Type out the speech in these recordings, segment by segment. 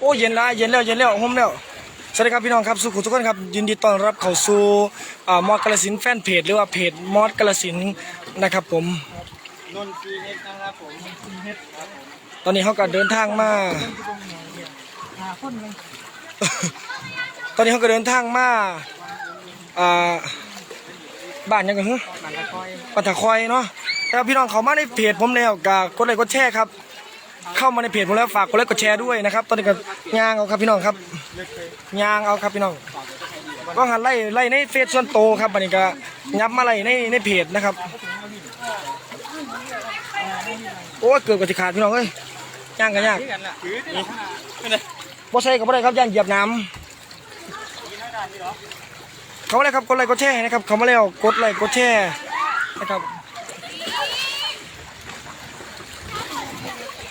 โอ้เย็นละเย็นแล้วเย็นแล้วห่มแล้วสวัสดีครับพี่น้องครับสุขุทุกคนครับยินดีต้อนรับเข้าสู่มอดกาลสินแฟนเพจหรือว่าเพจมอดกาลสินนะครับผมนนทรีเฮ็ดนะครับผมซีเฮ็ดครับผมตอนนี้เขาก็เดินทางมาตอนนี้เขาก็เดินทางมาบ้านยังกันฮึมันตะคอยปัตตะคอยเนาะแล้วพี่น้องเขามาในเพจผมแล้วก็กดไลค์กดแชร์ครับ เข้ามาในเพจผมแล้วฝากกดไลค์กดแชร์ด้วยนะครับ ตอนนี้ก็ยางเอาครับพี่น้องครับยางเอาครับพี่น้อง ก็หันไล่ไล่ในเฟซส่วนโตครับบันนี้ก็ยับมาไล่ในในเพจนะครับ โอ้ยเกือบกับสิขาดพี่น้องเอ้ยย่างกันยากที่กันล่ะถือนี่ไม่ได้บ่ใสก็บ่ได้ครับย่างเหยียบน้ำเขามาแล้วครับกดไลค์กดแชร์นะครับเขามาแล้วกดไลค์กดแชร์นะครับ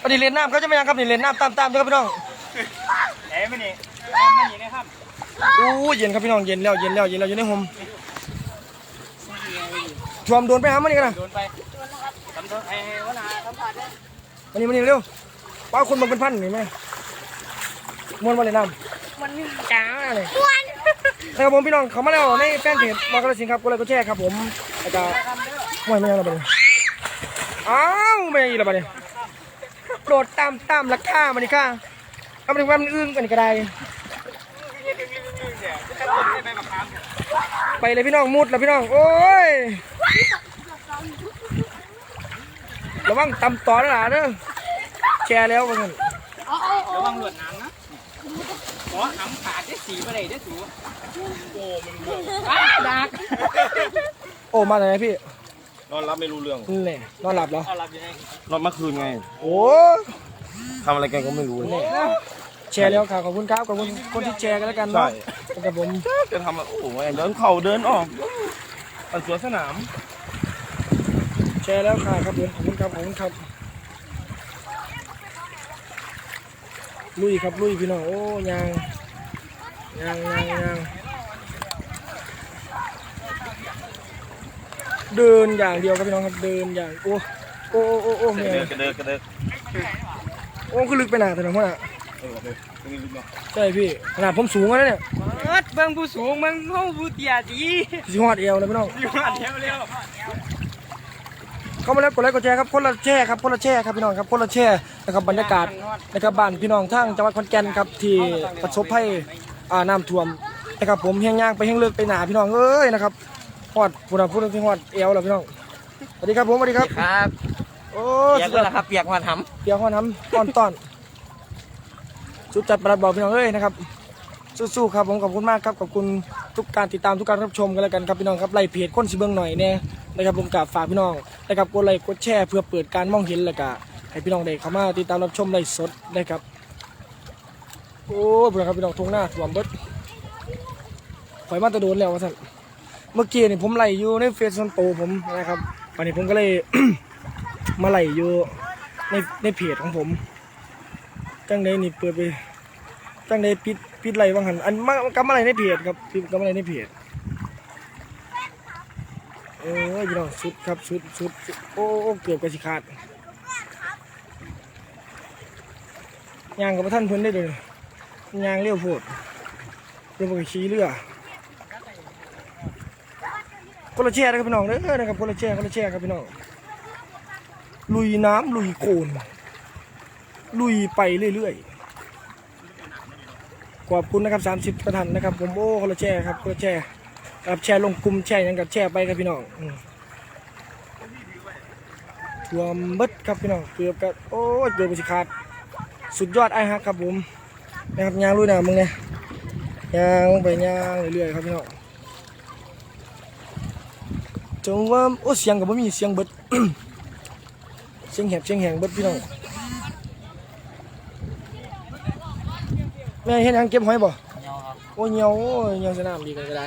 อันนี้เล่นน้ำเขาจะไม่ยังครับนี่เล่นน้ำตามตามๆด้วยครับพี่น้องเอ๊ะไม่นี่เอาไม่นี่นะครับโอ้ยเย็นครับพี่น้องเย็นแล้วเย็นแล้วเย็นแล้วอยู่ในห่มท่วมโดนไปหามันนี่กันนะโดนไปทำโดนไอ้วนาสัมผัสได้มานี่มานี่เร็วป้าคนมันเป็นพันนี่ไหมมวนมาเลยน้ำมันจ้าเลยนะครับผมพี่น้องเขามาแล้วในแฟนเพจมากระสินครับก็เลยก็แชร์ครับผมแล้วก็มวยไม่ยังระเบิดอ้าวไม่ยังอีกระเบิด โปรดตามตามราคามันนี่ค่ะเอาไปถึงว่ามันอึ้งกันก็ได้ ไปเลยพี่น้องมุดแล้วพี่น้อง โอ้ย ระวังตำต่อนะหล่ะเด้อแชร์แล้วว่างั้นระวังหลวดหนังนะขอหำขาดได้สีไปเลยได้สูโอ้มันเรื่องดัก โอ้มาไหนพี่ นอนรับไม่รู้เรื่องนี่แหละนอนหลับเหรอเอาหลับยังไงนอนเมื่อคืนไงโอ้ทำอะไรกันก็ไม่รู้เลย แชร์แล้วค่ะขอบคุณครับขอบคุณคนที่แชร์กันแล้วกันใช่ เนาะกับผมจะทำอะไรโอ้โหเดินเข่าเดินออกปั่นสวนสนามแชร์แล้วค่ะครับผมขอบคุณครับขอบคุณครับลุยครับลุยพี่น้องโอ้ยางยางยางยาง เดินอย่างเดียวครับพี่น้องครับเดินอย่างโอ้โอ้โอ้โอ้โอ้กเมีระยเดินกระเดินกระเดินโอ้คือลึกไปหนาแต่หนังพ่อน่ะเออเลยตรงนี้ลึกเนาะใช่พี่ขนาดผมสูงแล้วเนี่ยเอิดเบิ่งผู้สูงเบิ่งเฮาผู้เตี้ยดีสิหอดเอวเลยพี่น้องอยู่มาเร็วเร็วเข้ามาแล้วกดไลค์กดแชร์ครับคนละแชร์ครับคนละแชร์ครับพี่น้องครับคนละแชร์นะครับบรรยากาศนะครับบ้านพี่น้องทั้งจังหวัดขอนแก่นครับที่ประสบภัยอ่าน้ำท่วมนะครับผมเฮียงย่างไปเฮียงเลิกไปหนาพี่น้องเอ้ยนะครับ หอดพูดนะพูดถึงหอดเอวแล้วพี่น้องสวัสดีครับผมสวัสดีครับครับโอ้เปียกสุดแล้วครับเปียกมาทเปียกหอดน้ำต้อนต้อนสุดจัดประหลัดบอกพี่น้องเอ้ยนะครับสู้ๆครับผมขอบคุณมากครับขอบคุณทุกการติดตามทุกการรับชมกันแล้วกันครับพี่น้องครับไล่เพจคนสิเบิ้งหน่อยแน่นะครับผมกับฝากพี่น้องนะครับกดไลค์กดแชร์เพื่อเปิดการมองเห็นแล้วก็ให้พี่น้องได้เข้ามาติดตามรับชมไลฟ์สดนะครับโอ้เพื่อนครับพี่น้องทงหน้าถ่วมเบิดข่อยมาแตะโดนแล้วว่าสั่น เมื่อกี้นี่ผมไล่อยู่ในเฟซส่วนตัวผมนะครับวันนี้ผมก็เลย มาไล่อยู่ในในเพจของผมจังใดนี่เปิดไปจังใดปิดปิดไล่บางหันอันมากำอะไรในเพจครับปิดกำอะไรในเพจโอ้ยพี่น้องสุดครับสุดสุดโอ้โอ้เกือบกระสิขาดยางกับท่านเพิ่นได้เลยยางเลี้ยวโพดเดี๋ยวผมขี่เรือ คนละแช่นะครับพี่น้องเด้อนะครับคนละแช่คนละแช่ครับพี่น้องลุยน้ำลุยโคลนลุยไปเรื่อยๆขอบคุณนะครับ30ประทันนะครับ ผมโอ้คนละแช่ครับคนละแช่ครับแชร์ลงกลุ่มแชร์หยังกับแชร์ไปครับพี่น้องรวมเบิดครับพี่น้องเกือบกับโอ้เกือบไปสิขาดสุดยอดไอ้ฮักครับผมนะครับยางลุยน้ำมึงเนี่ยยางลงไปยางเรื่อยๆครับพี่น้อง จงว่าโอ้เสียงกับไม่มีเสียงเบิดเชียงแหบเชียงแหงเบิดพี่น้องแม่เห็นยังเก็บหอยบ่ำเงาครับโอ้ยเหี่ยวโอ้ยเหี่ยวสนามดีกันก็ได้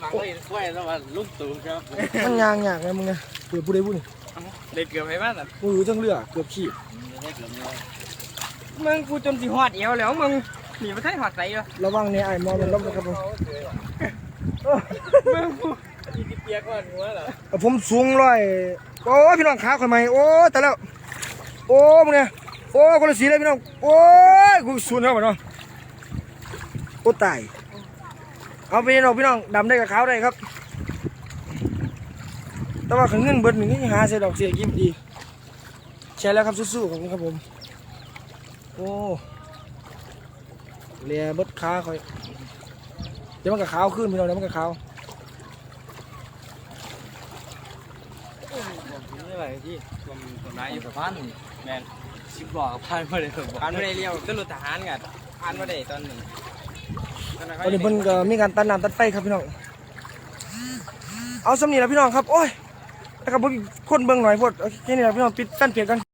หลังเลยกล้วยแล้วว่าลูกตู่ครับมันยางยากไงมึงไงเกือบผู้ใดผู้นี่เด็กเกือบไปบ้านอะมึงอยู่ทั้งเรือเกือบขี้ มึงกูจนสิหอดเอวแล้วมึงหนีมาไทยหอดใส่เหรอระวังเนี่ยไอ้มอมันลบนะครับผมมึงกูที่เปียกก่อนหัวเหรอผมสูงร้อยโอ้ยพี่น้องขาข่อยใหม่โอ้ยแต่แล้วโอ้มึงเนี่ยโอ้ยคนละสีเลยพี่น้องโอ้ยกูสูนเข้ามาเนาะโอ้ตายเอาไปพี่น้องพี่น้องดำได้กับขาวได้ครับ แต่ว่าขังเงินเบิดหนึ่งนี่หาเสียดอกเสียกิมดีแชร์แล้วครับสู้ๆของครับผม โอ้เลียเบิดขาข่อยเดี๋ยวมันก็ขาวขึ้นพี่น้องเดี๋ยวมันก็ขาวนี่อะไรที่ตัวตัวน้าอยู่กับพันแมนสิบหลอกพันมาเลยผมพันไม่ได้เลี้ยวขึ้นรถทหารกันพันไม่ได้ตอนหนึ่งตอนนี้เพิ่นก็มีการตัดน้ำตัดไฟครับพี่น้องเอาสำนีแล้วพี่น้องครับโอ้ยนะครับเพิ่งคนเบิ่งหน่อยพวดโอเคแค่นี้แหละพี่น้องปิดกันเพียงกัน